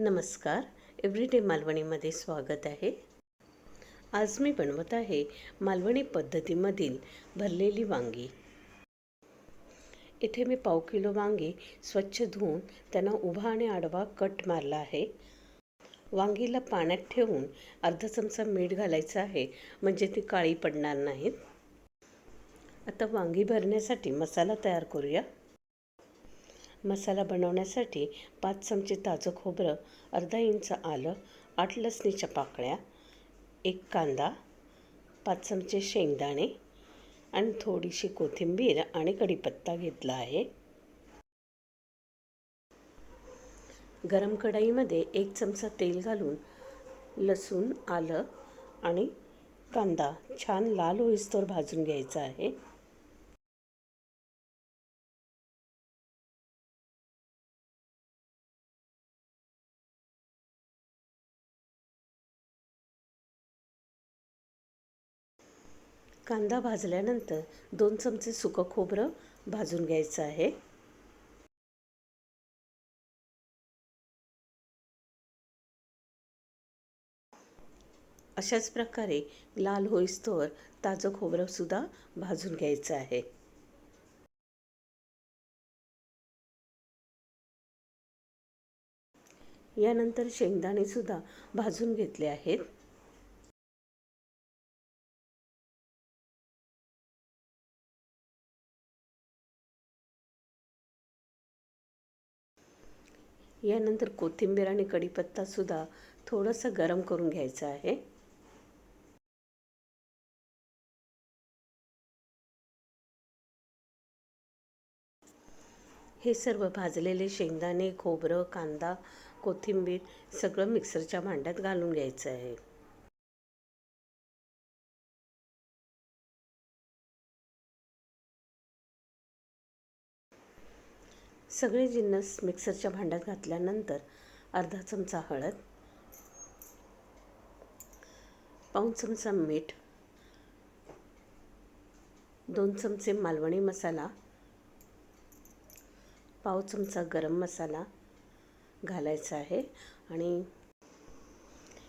नमस्कार. एव्हरीडे मालवणीमध्ये स्वागत आहे. आज मी बनवत आहे मालवणी पद्धतीमधील भरलेली वांगी. इथे मी पाव किलो वांगी स्वच्छ धुवून त्यांना उभा आणि आडवा कट मारला आहे. वांगीला पाण्यात ठेवून अर्धा चमचा मीठ घालायचं आहे म्हणजे ती काळी पडणार नाहीत. आता वांगी भरण्यासाठी मसाला तयार करूया. मसाला बनवण्यासाठी पाच चमचे ताजं खोबरं अर्धा इंच आलं आठ लसणीच्या पाकळ्या एक कांदा पाच चमचे शेंगदाणे आणि थोडीशी कोथिंबीर आणि कढीपत्ता घेतला आहे. गरम कढईमध्ये एक चमचा तेल घालून लसूण आलं आणि कांदा छान लाल होईस्तोवर भाजून घ्यायचा आहे. कांदा भाजल्यानंतर दोन चमचे सुकं खोबरं भाजून घ्यायचं आहे. अशाच प्रकारे लाल होईस्तोवर ताजं खोबरंसुद्धा भाजून घ्यायचं आहे. यानंतर शेंगदाणेसुद्धा भाजून घेतले आहेत. यानंतर कोथिंबीर आणि कढीपत्तासुद्धा थोडंसं गरम करून घ्यायचं आहे. हे सर्व भाजलेले शेंगदाणे खोबरं कांदा कोथिंबीर सगळं मिक्सरच्या भांड्यात घालून घ्यायचं आहे. सगळे जिन्नस मिक्सरच्या भांड्यात घातल्यानंतर अर्धा चमचा हळद पाऊण चमचा मीठ दोन चमचे मालवणी मसाला पाव चमचा गरम मसाला घालायचा आहे आणि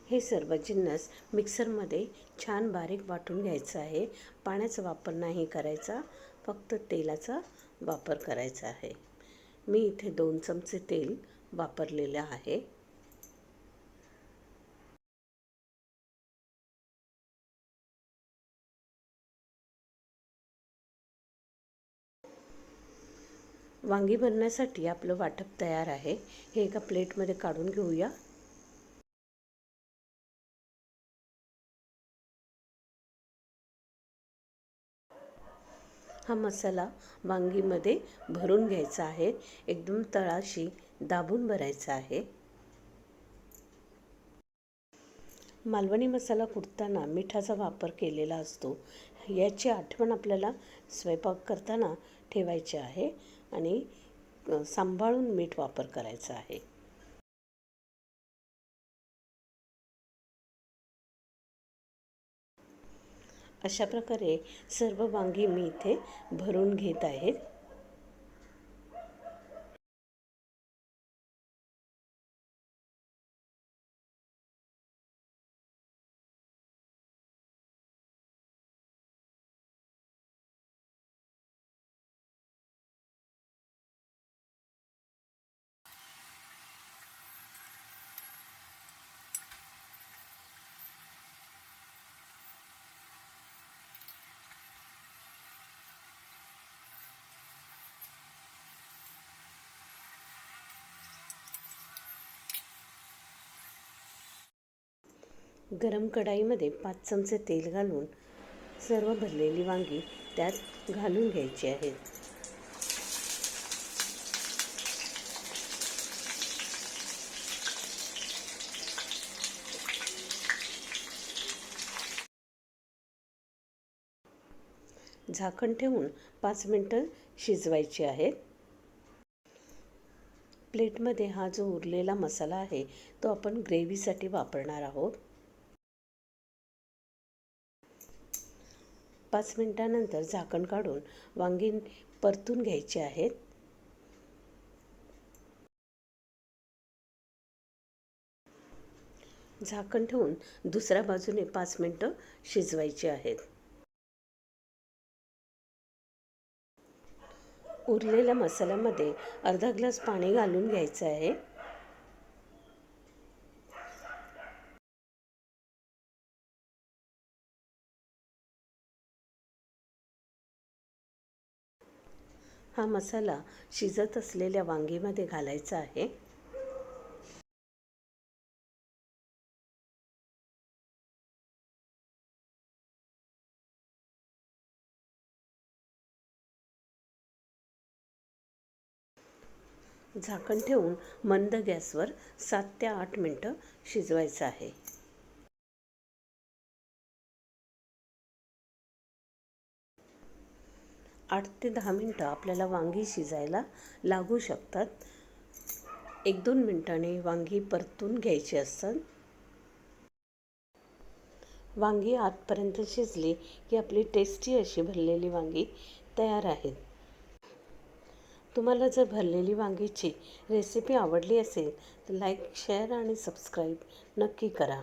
हे सर्व जिन्नस मिक्सरमध्ये छान बारीक वाटून घ्यायचं आहे. पाण्याचा वापर नाही करायचा फक्त तेलाचा वापर करायचा आहे. मी इथे दोन चमचे तेल वापरलेलं आहे. वांगी भरण्यासाठी आपलं वाटप तयार आहे. हे एका प्लेटमध्ये काढून घेऊया. हा मसाला वांगीमध्ये भरून घ्यायचा आहे. एकदम तळाशी दाबून भरायचा आहे. मालवणी मसाला कुटताना मिठाचा वापर केलेला असतो. याची आठवण आपल्याला स्वयंपाक करताना ठेवायची आहे आणि सांभाळून मीठ वापर करायचा आहे. अशा प्रकारे सर्व वांगी मी इथे भरून घेत आहेत गरम कढाईमध्ये पाच चमचे तेल घालून सर्व भरलेली वांगी त्यात घालून घ्यायची आहेत झाकण ठेवून पाच मिनटं शिजवायची आहेत प्लेटमध्ये हा जो उरलेला मसाला आहे तो आपण ग्रेव्हीसाठी वापरणार आहोत. पाच मिनटानंतर झाकण काढून वांगी परतून घ्यायची आहेत. झाकण ठेवून दुसऱ्या बाजूने पाच मिनटं शिजवायची आहेत. उरलेल्या मसाल्यामध्ये अर्धा ग्लास पाणी घालून घ्यायचं आहे. हा मसाला शिजत असलेल्या वांगीमध्ये घालायचा आहे. झाकण ठेवून मंद गॅसवर सात ते आठ मिनटं शिजवायचं आहे. आठ ते दहा मिनटं आपल्याला वांगी शिजायला लागू शकतात. एक दोन मिनटाने वांगी परतून घ्यायची असतात. वांगी आतपर्यंत शिजली की आपली टेस्टी अशी भरलेली वांगी तयार आहेत. तुम्हाला जर भरलेली वांगीची रेसिपी आवडली असेल तर लाईक शेअर आणि सबस्क्राईब नक्की करा.